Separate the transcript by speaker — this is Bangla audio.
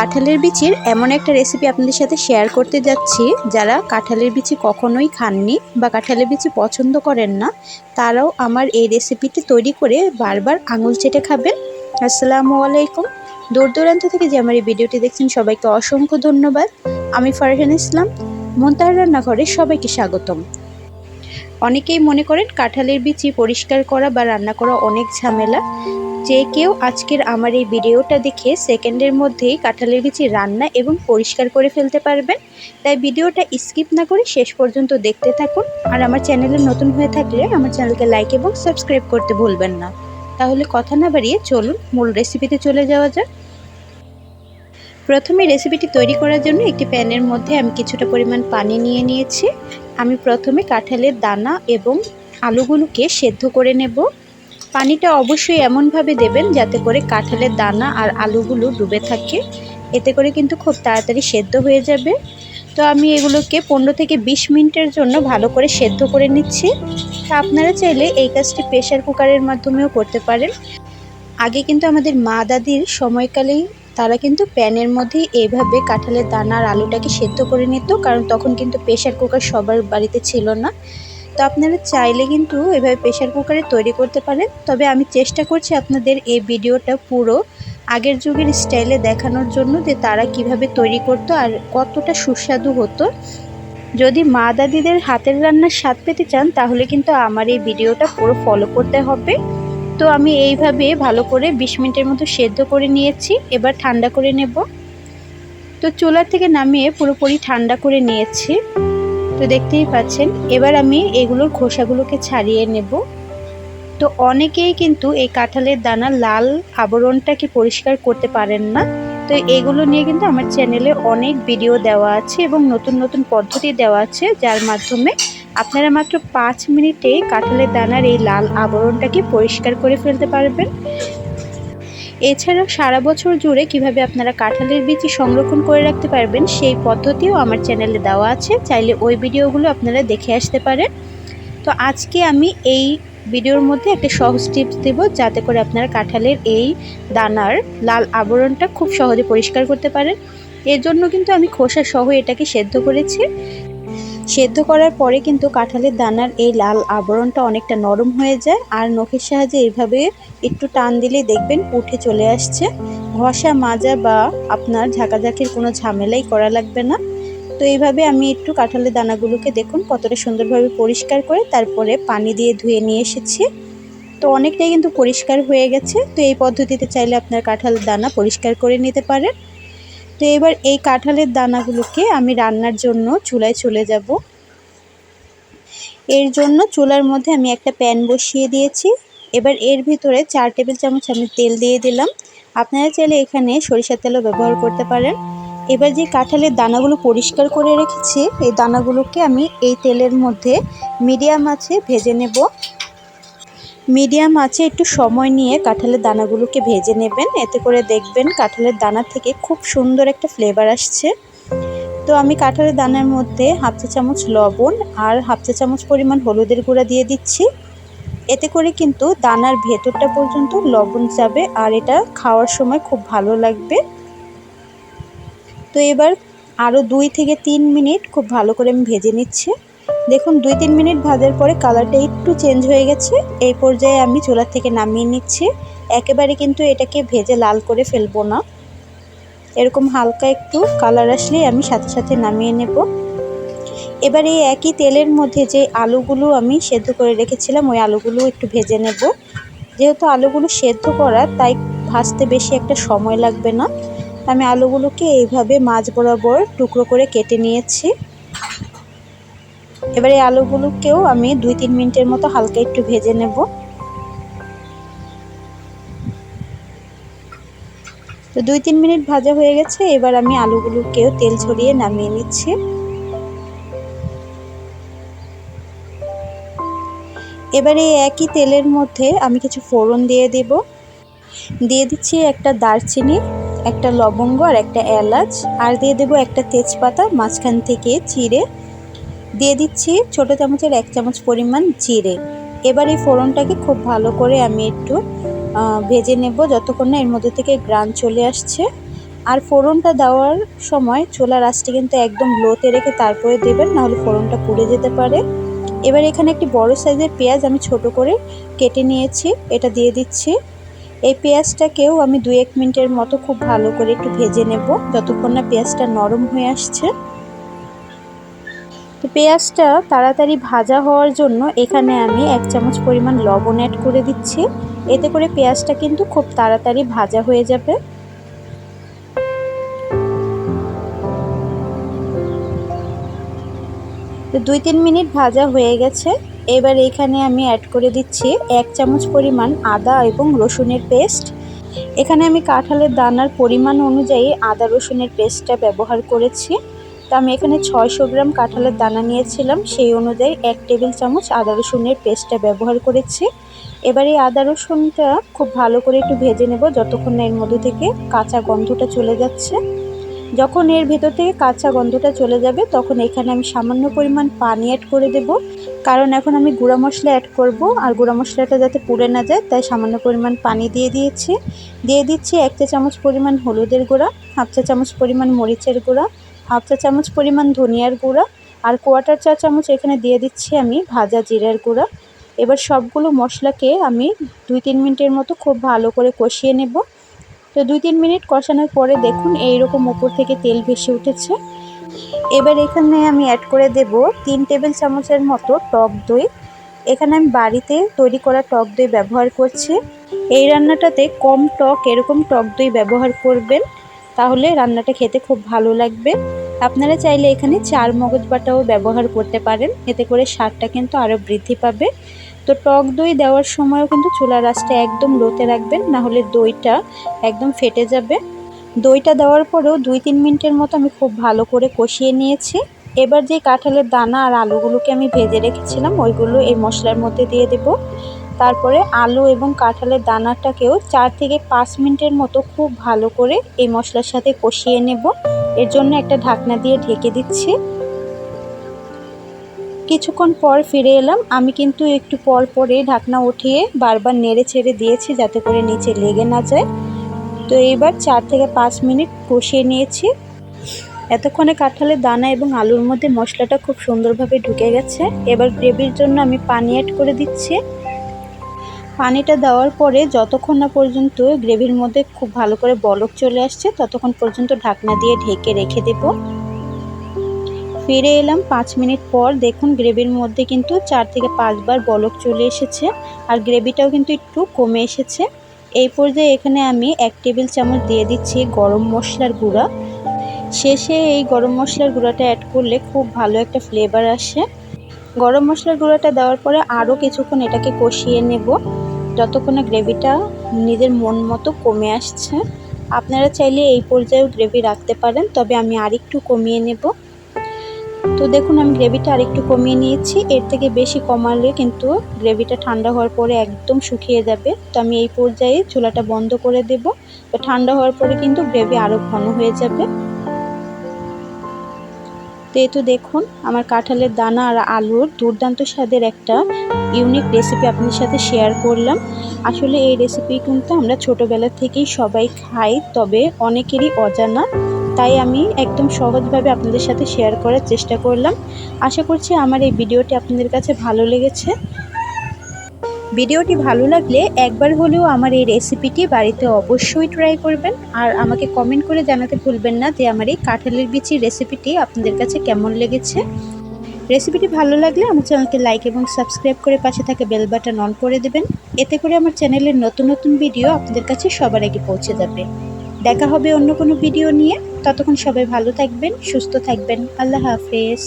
Speaker 1: কাঁঠালের বিচির এমন একটা রেসিপি আপনাদের সাথে শেয়ার করতে যাচ্ছি। যারা কাঁঠালের বিচি কখনোই খাননি বা কাঁঠালের বিচি পছন্দ করেন না, তারাও আমার এই রেসিপিটি তৈরি করে বারবার আঙুল চেটে খাবেন। আসসালামু আলাইকুম। দূর দূরান্ত থেকে যে আমার এই ভিডিওটি দেখছেন, সবাইকে অসংখ্য ধন্যবাদ। আমি ফারহান ইসলাম মন্তার রান্নাঘরে সবাইকে স্বাগতম। অনেকেই মনে করেন কাঁঠালের বিচি পরিষ্কার করা বা রান্না করা অনেক ঝামেলা। যে কেউ আজকের আমার এই ভিডিওটা দেখে সেকেন্ডের মধ্যেই কাঁঠালের বিচি রান্না এবং পরিষ্কার করে ফেলতে পারবেন। তাই ভিডিওটা স্কিপ না করে শেষ পর্যন্ত দেখতে থাকুন। আর আমার চ্যানেলে নতুন হয়ে থাকলে আমার চ্যানেলকে লাইক এবং সাবস্ক্রাইব করতে ভুলবেন না। তাহলে কথা না বাড়িয়ে চলুন মূল রেসিপিতে চলে যাওয়া যাক। প্রথমে রেসিপিটি তৈরি করার জন্য একটি প্যানের মধ্যে আমি কিছুটা পরিমাণ পানি নিয়ে নিয়েছি। আমি প্রথমে কাঁঠালের দানা এবং আলুগুলোকে সেদ্ধ করে নেব। পানিটা অবশ্যই এমনভাবে দেবেন যাতে করে কাঁঠালের দানা আর আলুগুলো ডুবে থাকে। এতে করে কিন্তু খুব তাড়াতাড়ি সেদ্ধ হয়ে যাবে। তো আমি এগুলোকে পনেরো থেকে বিশ মিনিটের জন্য ভালো করে সেদ্ধ করে নিচ্ছি। তা আপনারা চাইলে এই কাজটি প্রেশার কুকারের মাধ্যমেও করতে পারেন। আগে কিন্তু আমাদের মা দাদির সময়কালেই তারা কিন্তু প্যানের মধ্যেই এইভাবে কাঁঠালের দানা আর আলুটাকে সেদ্ধ করে নিত, কারণ তখন কিন্তু প্রেশার কুকার সবার বাড়িতে ছিল না। তো আপনারা চাইলে কিন্তু এভাবে প্রেশার কুকারে তৈরি করতে পারেন। তবে আমি চেষ্টা করছি আপনাদের এই ভিডিওটা পুরো আগের যুগের স্টাইলে দেখানোর জন্য যে তারা কীভাবে তৈরি করতো আর কতটা সুস্বাদু হতো। যদি মা দাদিদের হাতের রান্নার স্বাদ পেতে চান, তাহলে কিন্তু আমার এই ভিডিওটা পুরো ফলো করতে হবে। তো আমি এইভাবে ভালো করে বিশ মিনিটের মতো সেদ্ধ করে নিয়েছি, এবার ঠান্ডা করে নেব। তো চুলার থেকে নামিয়ে পুরোপুরি ঠান্ডা করে নিয়েছি। তো দেখতেই পাচ্ছেন, এবার আমি এগুলোর খোসাগুলোকে ছাড়িয়ে নেব। তো অনেকেই কিন্তু এই কাঁঠালের দানা লাল আবরণটাকে পরিষ্কার করতে পারেন না। তো এগুলো নিয়ে কিন্তু আমার চ্যানেলে অনেক ভিডিও দেওয়া আছে এবং নতুন নতুন পদ্ধতি দেওয়া আছে, যার মাধ্যমে আপনারা মাত্র পাঁচ মিনিটে কাঁঠালের দানার এই লাল আবরণটাকে পরিষ্কার করে ফেলতে পারবেন। এছাড়াও সারা বছর জুড়ে কীভাবে আপনারা কাঁঠালের বীজ সংরক্ষণ করে রাখতে পারবেন সেই পদ্ধতিও আমার চ্যানেলে দেওয়া আছে। চাইলে ওই ভিডিওগুলো আপনারা দেখে আসতে পারেন। তো আজকে আমি এই ভিডিওর মধ্যে একটা সহজ টিপস দেব যাতে করে আপনারা কাঁঠালের এই দানার লাল আবরণটা খুব সহজে পরিষ্কার করতে পারেন। এর জন্য কিন্তু আমি খোসা সহ এটাকে সেদ্ধ করেছি। সেদ্ধ করার পরে কিন্তু কাঁঠালের দানার এই লাল আবরণটা অনেকটা নরম হয়ে যায় আর নখের সাহায্যে এইভাবে একটু টান দিলে দেখবেন উঠে চলে আসছে। ঘষা, মাজা বা আপনার ঝাঁকাঝাঁকির কোনো ঝামেলাই করা লাগবে না। তো এইভাবে আমি একটু কাঁঠালের দানাগুলোকে দেখুন কতটা সুন্দরভাবে পরিষ্কার করে তারপরে পানি দিয়ে ধুয়ে নিয়ে এসেছি। তো অনেকটাই কিন্তু পরিষ্কার হয়ে গেছে। তো এই পদ্ধতিতে চাইলে আপনার কাঁঠালের দানা পরিষ্কার করে নিতে পারেন। তো এবার এই কাঁঠালের দানাগুলোকে আমি রান্নার জন্য চুলায় চলে যাব। এর জন্য চুলার মধ্যে আমি একটা প্যান বসিয়ে দিয়েছি। এবার এর ভিতরে চার টেবিল চামচ আমি তেল দিয়ে দিলাম। আপনারা চাইলে এখানে সরিষার তেলও ব্যবহার করতে পারেন। এবার যে কাঁঠালের দানাগুলো পরিষ্কার করে রেখেছি, এই দানাগুলোকে আমি এই তেলের মধ্যে মিডিয়াম আছে ভেজে নেব। মিডিয়াম আছে, একটু সময় নিয়ে কাঁঠালের দানাগুলোকে ভেজে নেবেন। এতে করে দেখবেন কাঁঠালের দানা থেকে খুব সুন্দর একটা ফ্লেভার আসছে। তো আমি কাঁঠালের দানার মধ্যে হাফ চা চামচ লবণ আর হাফ চা চামচ পরিমাণ হলুদের গুঁড়া দিয়ে দিচ্ছি। এতে করে কিন্তু দানার ভেতরটা পর্যন্ত লবণ যাবে আর এটা খাওয়ার সময় খুব ভালো লাগবে। তো এবার আরও দুই থেকে তিন মিনিট খুব ভালো করে আমি ভেজে নিচ্ছি। দেখুন, দুই তিন মিনিট ভাজার পরে কালারটা একটু চেঞ্জ হয়ে গেছে। এই পর্যায়ে আমি চুলার থেকে নামিয়ে নিচ্ছি। একেবারে কিন্তু এটাকে ভেজে লাল করে ফেলব না। এরকম হালকা একটু কালার আসলেই আমি সাথে সাথে নামিয়ে নেব। এবার এই একই তেলের মধ্যে যে আলুগুলো আমি সেদ্ধ করে রেখেছিলাম, ওই আলুগুলো একটু ভেজে নেব। যেহেতু আলুগুলো সেদ্ধ করা তাই ভাজতে বেশি একটা সময় লাগবে না। আমি আলুগুলোকে এইভাবে মাছ বরাবর টুকরো করে কেটে নিয়েছি। এবার আলুগুলোকেও আমি দুই তিন মিনিটের মতো হালকা একটু ভেজে নেব। তো দুই তিন মিনিট ভাজা হয়ে গেছে, এবার আমি আলুগুলোকেও তেল ছড়িয়ে নামিয়ে নিচ্ছি। এবারে একই তেলের মধ্যে আমি কিছু ফোড়ন দিয়ে দেব। দিয়ে দিচ্ছি একটা দারচিনি, একটা লবঙ্গ আর একটা এলাচ, আর দিয়ে দেবো একটা তেজপাতা, মাঝখান থেকে চিড়ে দিয়ে দিচ্ছি ছোটো চামচের এক চামচ পরিমাণ জিরে। এবার এই ফোড়নটাকে খুব ভালো করে আমি একটু ভেজে নেব যতক্ষণ না এর মধ্যে থেকে গ্রান চলে আসছে। আর ফোড়নটা দেওয়ার সময় চোলা রাসটি কিন্তু একদম লোতে রেখে তারপরে দেবেন, নাহলে ফোড়নটা পুড়ে যেতে পারে। এবার এখানে একটি বড় সাইজের পেঁয়াজ আমি ছোট করে কেটে নিয়েছি, এটা দিয়ে দিচ্ছি। এই পেঁয়াজটাকেও আমি দু এক মিনিটের মতো খুব ভালো করে একটু ভেজে নেব, যতক্ষণ না পেঁয়াজটা নরম হয়ে আসছে। তো পেঁয়াজটা তাড়াতাড়ি ভাজা হওয়ার জন্য এখানে আমি এক চামচ পরিমাণ লবণ অ্যাড করে দিচ্ছি। এতে করে পেঁয়াজটা কিন্তু খুব তাড়াতাড়ি ভাজা হয়ে যাবে। তো দুই তিন মিনিট ভাজা হয়ে গেছে। এবার এখানে আমি অ্যাড করে দিচ্ছি এক চামচ পরিমাণ আদা এবং রসুনের পেস্ট। এখানে আমি কাঁঠালের দানার পরিমাণ অনুযায়ী আদা রসুনের পেস্টটা ব্যবহার করেছি। তো আমি এখানে ছয়শো গ্রাম কাঁঠালের দানা নিয়েছিলাম। সেই অনুযায়ী এক টেবিল চামচ আদা রসুনের পেস্টটা ব্যবহার করেছি। এবার এই আদা রসুনটা খুব ভালো করে একটু ভেজে নেব যতক্ষণ না এর মধ্যে থেকে কাঁচা গন্ধটা চলে যাচ্ছে। যখন এর ভেতর থেকে কাঁচা গন্ধটা চলে যাবে, তখন এখানে আমি সামান্য পরিমাণ পানি অ্যাড করে দেব। কারণ এখন আমি গুঁড়া মশলা অ্যাড করব আর গুঁড়া মশলাটা যাতে পুড়ে না যায়, তাই সামান্য পরিমাণ পানি দিয়ে দিয়েছি। দিয়ে দিচ্ছি এক চা চামচ পরিমাণ হলুদের গুঁড়া, হাফ চা চামচ পরিমাণ মরিচের গুঁড়া হাফ চা চামচ পরিমাণ ধনিয়ার গুঁড়া আর কোয়াটার চা চামচ এখানে দিয়ে দিচ্ছি আমি ভাজা জিরার গুঁড়া। এবার সবগুলো মশলাকে আমি দুই তিন মিনিটের মতো খুব ভালো করে কষিয়ে নেব। তো দুই তিন মিনিট কষানোর পরে দেখুন এইরকম ওপর থেকে তেল ভেসে উঠেছে। এবার এখানে আমি অ্যাড করে দেব তিন টেবিল চামচের মতো টক দই। এখানে আমি বাড়িতে তৈরি করা টক দই ব্যবহার করছি। এই রান্নাটাতে কম টক এরকম টক দই ব্যবহার করবেন, তাহলে রান্নাটা খেতে খুব ভালো লাগবে। আপনারা চাইলে এখানে চার মগজ বাটাও ব্যবহার করতে পারেন। এতে করে স্বাদটা কিন্তু আরও বৃদ্ধি পাবে। তো টক দই দেওয়ার সময়ও কিন্তু চুলার আঁচটা একদম লোতে রাখবেন, না হলে দইটা একদম ফেটে যাবে। দইটা দেওয়ার পরেও দুই তিন মিনিটের মতো আমি খুব ভালো করে কষিয়ে নিয়েছি। এবার যে কাঁঠালের দানা আর আলুগুলোকে আমি ভেজে রেখেছিলাম, ওইগুলো এই মশলার মধ্যে দিয়ে দেব। তারপরে আলু এবং কাঁঠালের দানাটাকেও চার থেকে পাঁচ মিনিটের মতো খুব ভালো করে এই মশলার সাথে কষিয়ে নেব। এর জন্য একটা ঢাকনা দিয়ে ঢেকে দিচ্ছি। কিছুক্ষণ পর ফিরে এলাম। আমি কিন্তু একটু পর পরে ঢাকনা উঠিয়ে বারবার নেড়ে ছেড়ে দিয়েছি যাতে করে নিচে লেগে না যায়। তো এইবার চার থেকে পাঁচ মিনিট কষিয়ে নিয়েছি। এতক্ষণে কাঁঠালের দানা এবং আলুর মধ্যে মশলাটা খুব সুন্দরভাবে ঢুকে গেছে। এবার গ্রেভির জন্য আমি পানি অ্যাড করে দিচ্ছি। পানিটা দেওয়ার পরে যতক্ষণ না পর্যন্ত গ্রেভির মধ্যে খুব ভালো করে বলক চলে আসছে, ততক্ষণ পর্যন্ত ঢাকনা দিয়ে ঢেকে রেখে দেব। ফিরে এলাম পাঁচ মিনিট পর। দেখুন, গ্রেভির মধ্যে কিন্তু চার থেকে পাঁচবার বলক চলে এসেছে আর গ্রেভিটাও কিন্তু একটু কমে এসেছে। এই পর্যায়ে এখানে আমি এক টেবিল চামচ দিয়ে দিচ্ছি গরম মশলার গুঁড়া। শেষে এই গরম মশলার গুঁড়াটা অ্যাড করলে খুব ভালো একটা ফ্লেভার আসে। গরম মশলার গুঁড়াটা দেওয়ার পরে আরও কিছুক্ষণ এটাকে কষিয়ে নেব। যতক্ষণে গ্রেভিটা নিজের মন মতো কমে আসছে, আপনারা চাইলে এই পর্যায়েও গ্রেভি রাখতে পারেন, তবে আমি আরেকটু কমিয়ে নেব। তো দেখুন, আমি গ্রেভিটা আরেকটু কমিয়ে নিয়েছি। এর থেকে বেশি কমালে কিন্তু গ্রেভিটা ঠান্ডা হওয়ার পরে একদম শুকিয়ে যাবে। তো আমি এই পর্যায়ে চুলাটা বন্ধ করে দেব। তো ঠান্ডা হওয়ার পরে কিন্তু গ্রেভি আরও ঘন হয়ে যাবে। তো এই তো দেখুন, আমার কাঁঠালের দানা আর আলুর দুর্দান্ত স্বাদের একটা ইউনিক রেসিপি আপনার সাথে শেয়ার করলাম। আসলে এই রেসিপি কিন্তু আমরা ছোটোবেলা থেকেই সবাই খাই, তবে অনেকেরই অজানা। তাই আমি একদম সহজভাবে আপনাদের সাথে শেয়ার করার চেষ্টা করলাম। আশা করছি আমার এই ভিডিওটি আপনাদের কাছে ভালো লেগেছে। ভিডিওটি ভালো লাগলে একবার হলেও আমার এই রেসিপিটি বাড়িতে অবশ্যই ট্রাই করবেন। আর আমাকে কমেন্ট করে জানাতে ভুলবেন না যে আমার এই কাঁঠালের বিচির রেসিপিটি আপনাদের কাছে কেমন লেগেছে। রেসিপিটি ভালো লাগলে আমার চ্যানেলকে লাইক এবং সাবস্ক্রাইব করে পাশে থাকে বেল বাটন অন করে দেবেন। এতে করে আমার চ্যানেলের নতুন নতুন ভিডিও আপনাদের কাছে সবার আগে পৌঁছে যাবে। দেখা হবে অন্য কোনো ভিডিও নিয়ে। ততক্ষণ সবাই ভালো থাকবেন, সুস্থ থাকবেন। আল্লাহ হাফেজ।